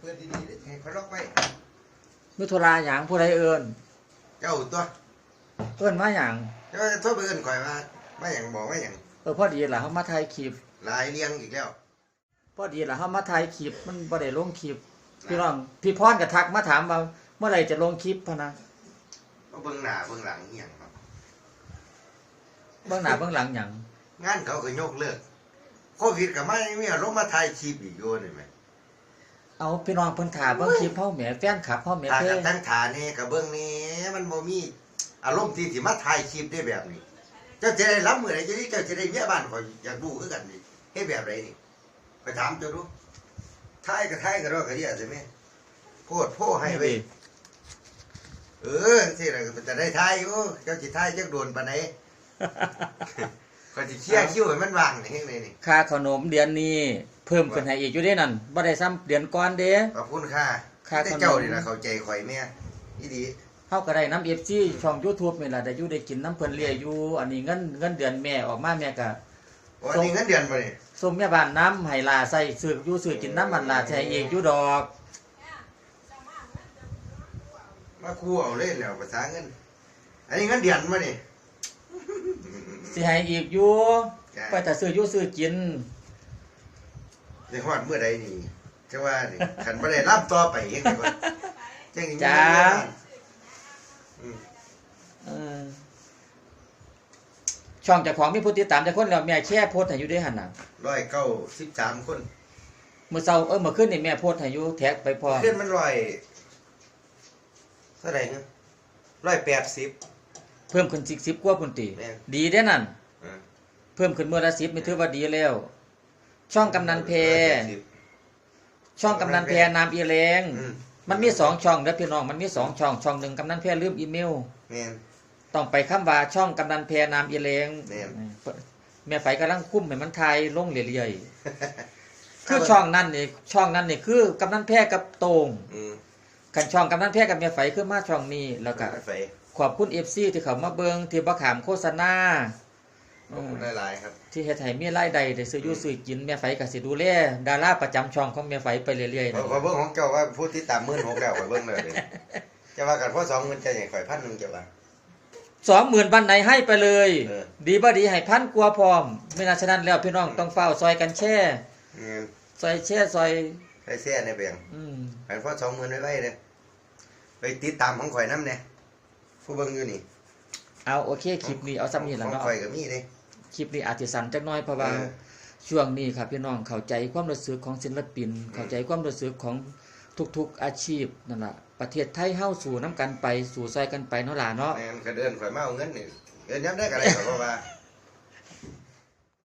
เปิดดีๆเด้ให้เขาล็อกไว้มิถุราหยังผู้ใดเอิ้นเจ้าตัวเอิ้นมาหยังเจ้าจะโทษไปเอิ้นข่อยว่าไม่หยังบอกไม่หยังเออพอดีล่ะเฮามาถ่ายคลิปหลายเลี้ยงอีกแล้วพอดีล่ะเฮามาถ่ายคลิปมันบ่ได้ลงคลิปพี่น้องพี่พรก็ทักมาถามว่าเมื่อไหร่จะลงคลิปพะนะก็เบิ่งหน้าเบิ่งหลังเหียงครับเบื้องหน้าเบื้องหลังหยังงานเขาก็ยกเลิกโควิดก็ไม่มีอารมณ์มาถ่ายคลิปอีกโยนี่ไหม เอาพี่น้องเพิ่นถามเบิ่งคลิปเฮาแหมแฟนคลับเฮาแหมถ่ายเพ่กับตั้งฐานนี่กับเบิ่งนี่มันบ่มีอารมณ์ที่สิมาถ่ายคลิปได้แบบนี้ เจ้าจะได้รับมือไหนจะได้เจ้าจะได้เมียบ้านข่อยอยากรู้คือกันนี่เฮ็ดแบบไรนี่ไปถามเจ้าดูถ่ายก็ถ่ายก็รอก็เรียกใช่ไหมโพดโพให้ไปเออที่ไรก็จะได้ทายอยู่เจ้าจิทายจักโดนปานไหนก็จะเคลียร์คิวให้มันว่างนี่เฮ็ดเลยนี่ค่าขนมเดือนนี้ เพิ่มขึ้นให้อีกอยู่เด้นั่นบ่ได้ซ้ำเดือนก่อนเด้ ขอบคุณค่ะค่าขนมแต่เจ้านี่นะเข้าใจข่อยแม่อีดี เฮาก็ได้น้ำ FC ช่อง YouTube นี่ล่ะได้อยู่ได้กินน้ำเพิ่นเรียอยู่ อันนี้เงินเงินเดือนแม่ออกมาแม่ก็วันนี้เงินเดือนบ่นี่ส่งแม่บ้านน้ำให้ลาใส่ซื้ออยู่ซื้อกินน้ำมันลาใช้เองอยู่ดอก มาคู่เอาเล่นแล้วภาษาเงิน อันนี้เงินเดือนบ่นี่สิให้อีกอยู่จ้ะไปแต่ซื้ออยู่ซื้อกิน ได้ฮอดเมื่อใดนี่จะว่านี่คันบ่ได้รับต่อไปเองก่อนจังสิมีจ้าเงินเดือนอืมเออช่องเจ้าของมีผู้ติดตามจักคนแล้วแม่แชร์โพสต์ให้อยู่เด้หั่นน่ะร้อยเก้าสิบสามคนมื้อเช้าเออเมื่อคืนนี่แม่โพสต์ให้อยู่แท็กไปพร้อมขึ้นมันร้อยเท่าไหร่เงี้ยร้อยแปดสิบเพิ่มขึ้น10 10กว่าพุ่นติแม่นดีเด้นั่นอ่าเพิ่มขึ้นมื้อละ10นี่ถือว่าดีแล้ว ช่องกำนันเพ ช่องกำนันเพนามอีแรงอืมมันมีสองช่องเด้อพี่น้องมันมีสองช่องช่องหนึ่งกำนันเพลืมอีเมล แม่น ต้องไปคำว่าช่องกำนันเพนามอีแรงแม่นแม่ไฟกำลังคุ้มให้มันทายลงเรื่อยๆคือช่องนั้นนี่ช่องนั้นนี่คือกำนันแพกับโตงอืมกันช่องกำนันแพกับแม่ไฟคือมาช่องนี้แล้วก็ไฟขอบคุณ FC ที่เขามาเบิงที่บ่ขามโฆษณา ขอบคุณหลายๆครับ ที่เฮ็ดให้มีรายได้ได้ซื้ออยู่ซื้อกินแม่ไฟก็สิดูแลดาราประจำช่องของแม่ไฟไปเรื่อยๆขอนะขอเบิ้งของเจ้าว่าผู้ที่ตามหมื่นหกแล้วขอเบิ้งเลยจะว่ากันเพราะสองหมื่นจะใหญ่ข่อยพันหนึ่งจะว่าสองหมื่นวันไหนให้ไปเลยเออดีบ่ดีให้พันกลัวาพร้อมไม่น่าฉะนั้นแล้วพี่น้องต้องเฝ้าซอยกันแช่เงินซอยแช่ซอยใส่เสียในเบียงอืมกันเพราะสองหมื่นไว้ไว้เลยไปติดตามของข่อยน้ำเนี่ยผู้เบิ้งอยู่นี่เอาโอเคคลิปนี้เอาซ้ำนี้ขแล้วองเนาะข่อยก็มีเลย คลิปนี้อาจจะสั้นจักหน้อยเพราะว่าเออช่วงนี้ครับพี่น้องเข้าใจความรู้สึกของศิลปิน เข้าใจความรู้สึกของทุกๆอาชีพนั่นแหละประเทศไทยเฮาสู่น้ำกันไปสู่ซอยกันไปเนาะล่ะเนาะแม่นก็เดินข่อยมาเอาเงินนี่เดินย้ำได้กันอะไรก็ว่า